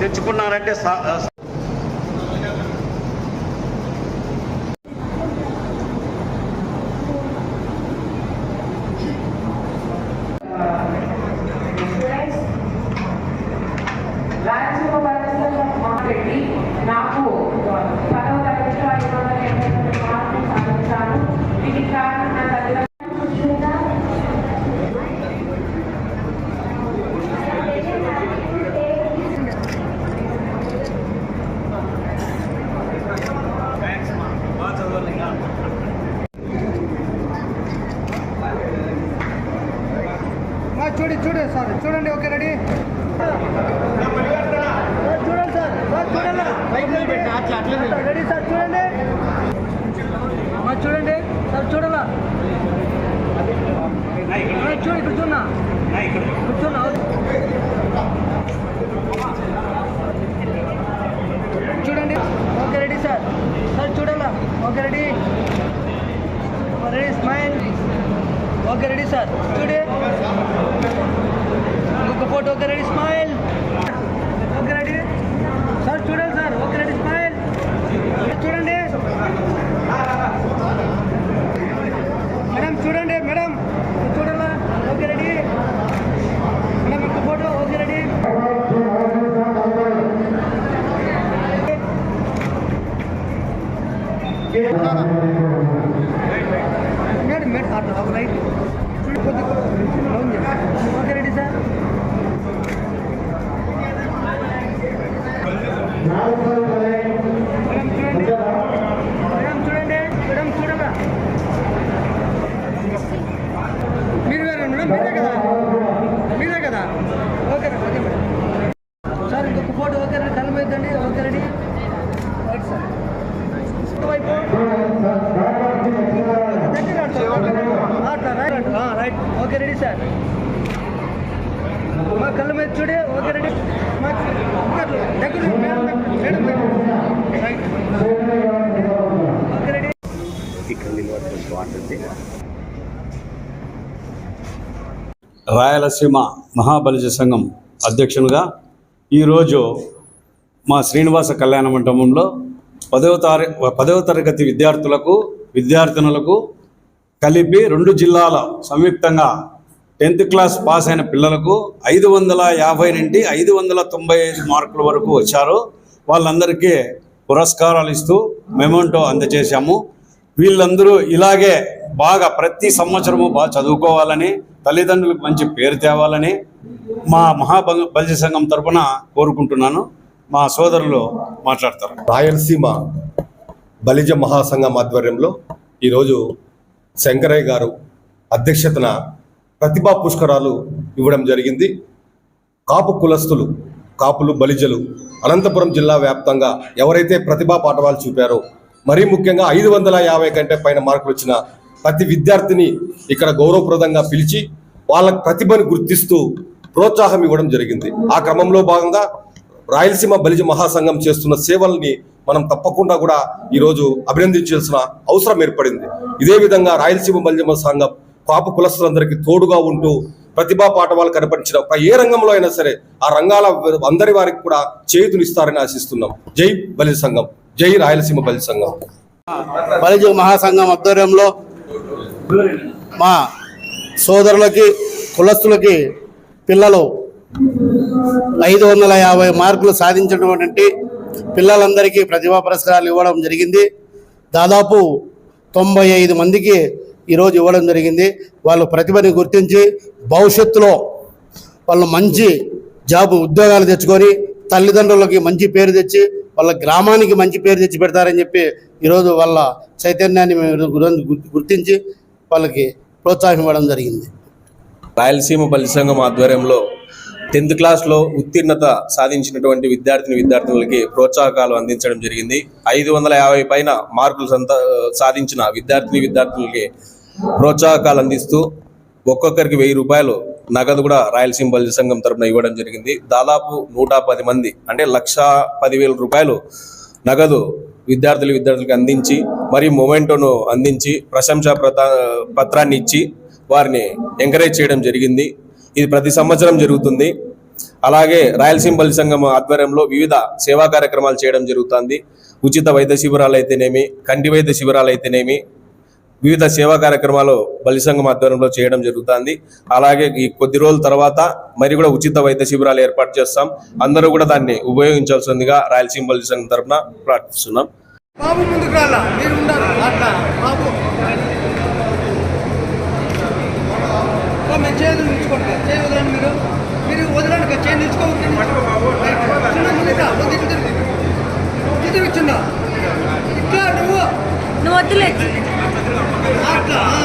తెచ్చుకున్నారంటే నాకు పదవ తరగతిలో ఐదు వందల ఎనభై తొమ్మిది మార్కులు సాధించాను దీనికి కారణం నా తల్లిదండ్రులు చూడి చూడండి సార్. చూడండి ఓకే రెడీ? చూడండి సార్ చూడండి. రెడీ సార్ చూడండి చూడండి సార్ చూడాలా చూడు ఇక్కడ చూడన్నా కూర్చున్నా చూడండి. Okay ready sir. సార్ చూడాలా okay ready. Ready smile. Okay ready sir. చూడండి. Okay okay sir photo okay ready తల ఓకే రెడీ. రైట్ సార్ వైపు దగ్గర అట్లా right right okay ready sir. మా కళ్ళ మీద చూడే ఓకే రెడీ. మా దగ్గర దగ్గర మేడం రాయలసీమ మహాబలిజ సంఘం అధ్యక్షునిగా ఈరోజు మా శ్రీనివాస కళ్యాణ మండపంలో పదవ తారీ పదవ తరగతి విద్యార్థులకు విద్యార్థినులకు కలిపి రెండు జిల్లాల సంయుక్తంగా టెన్త్ క్లాస్ పాస్ అయిన పిల్లలకు ఐదు వందల యాభై నుండి ఐదు వందల తొంభై ఐదు మార్కుల వరకు వచ్చారు. వాళ్ళందరికీ పురస్కారాలు ఇస్తూ మెమోంటో అందజేశాము. వీళ్ళందరూ ఇలాగే బాగా ప్రతి సంవత్సరము బాగా చదువుకోవాలని తల్లిదండ్రులకు మంచి పేరు తేవాలని మా మహాబలి బలిజ సంఘం తరఫున కోరుకుంటున్నాను. మా సోదరులు మాట్లాడతారు. రాయలసీమ బలిజ మహాసంఘం ఆధ్వర్యంలో ఈరోజు శంకరయ్య గారు అధ్యక్షతన ప్రతిభా పుష్కరాలు ఇవ్వడం జరిగింది. కాపు కులస్తులు కాపులు బలిజలు అనంతపురం జిల్లా వ్యాప్తంగా ఎవరైతే ప్రతిభా పాఠవాలు చూపారో మరీ ముఖ్యంగా ఐదు వందల యాభై కంటే పైన మార్కులు వచ్చిన ప్రతి విద్యార్థిని ఇక్కడ గౌరవప్రదంగా పిలిచి వాళ్ళ ప్రతిభను గుర్తిస్తూ ప్రోత్సాహం ఇవ్వడం జరిగింది. ఆ క్రమంలో భాగంగా రాయలసీమ బలిజ మహాసంఘం చేస్తున్న సేవల్ని మనం తప్పకుండా కూడా ఈరోజు అభినందించాల్సిన అవసరం ఏర్పడింది. ఇదే విధంగా రాయలసీమ బలిజ సంఘం పాప కులస్తులందరికీ తోడుగా ఉంటూ ప్రతిభా పాఠవాలు కనపరిచిన ఒక ఏ రంగంలో అయినా సరే ఆ రంగాల అందరి వారికి కూడా చేతులిస్తారని ఆశిస్తున్నాం. జై బలి సంఘం. జై రాయలసీమ బలి సంఘం. బలిజ మహాసంఘం ఆధ్వర్యంలో మా సోదరులకి కులస్తులకి పిల్లలు ఐదు వందల యాభై మార్కులు సాధించినటువంటి పిల్లలందరికీ ప్రతిభా పురస్కారాలు ఇవ్వడం జరిగింది. దాదాపు తొంభై ఐదు మందికి ఈరోజు ఇవ్వడం జరిగింది. వాళ్ళు ప్రతిభని గుర్తించి భవిష్యత్తులో వాళ్ళు మంచి జాబ్ ఉద్యోగాలు తెచ్చుకొని తల్లిదండ్రులకి మంచి పేరు తెచ్చి వాళ్ళ గ్రామానికి మంచి పేరు తెచ్చి పెడతారని చెప్పి ఈరోజు వాళ్ళ చైతన్యాన్ని మేము గుర్తించి వాళ్ళకి ప్రోత్సాహం ఇవ్వడం జరిగింది. రాయలసీమ పల్లి సంఘం ఆధ్వర్యంలో టెన్త్ క్లాస్లో ఉత్తీర్ణత సాధించినటువంటి విద్యార్థిని విద్యార్థినులకి ప్రోత్సాహకాలు అందించడం జరిగింది. ఐదు వందల యాభై పైన మార్కులు సంత సాధించిన విద్యార్థిని విద్యార్థులకి ప్రోత్సాహకాలు అందిస్తూ ఒక్కొక్కరికి వెయ్యి రూపాయలు నగదు కూడా రాయలసీమ బలిజ సంఘం తరపున ఇవ్వడం జరిగింది. దాదాపు నూట పది మంది అంటే లక్ష పదివేల రూపాయలు నగదు విద్యార్థులు విద్యార్థులకు అందించి మరియు మొమెంటోను అందించి ప్రశంసా పత్రాన్ని ఇచ్చి వారిని ఎంకరేజ్ చేయడం జరిగింది. ఇది ప్రతి సంవత్సరం జరుగుతుంది. అలాగే రాయలసీమ బలి సంఘం ఆధ్వర్యంలో వివిధ సేవా కార్యక్రమాలు చేయడం జరుగుతుంది. ఉచిత వైద్య శిబిరాలు అయితేనేమి కంటి వైద్య శిబిరాలు అయితేనేమి వివిధ సేవా కార్యక్రమాలు బలి సంఘం ఆధ్వర్యంలో చేయడం జరుగుతుంది. అలాగే ఈ కొద్ది రోజుల తర్వాత మరి కూడా ఉచిత వైద్య శిబిరాలు ఏర్పాటు చేస్తాం. అందరూ కూడా దాన్ని ఉపయోగించాల్సిందిగా రాయలసీమ బలి సంఘం తరఫున ప్రార్థిస్తున్నాం. బాబు ముందుకు Dilek. Abla.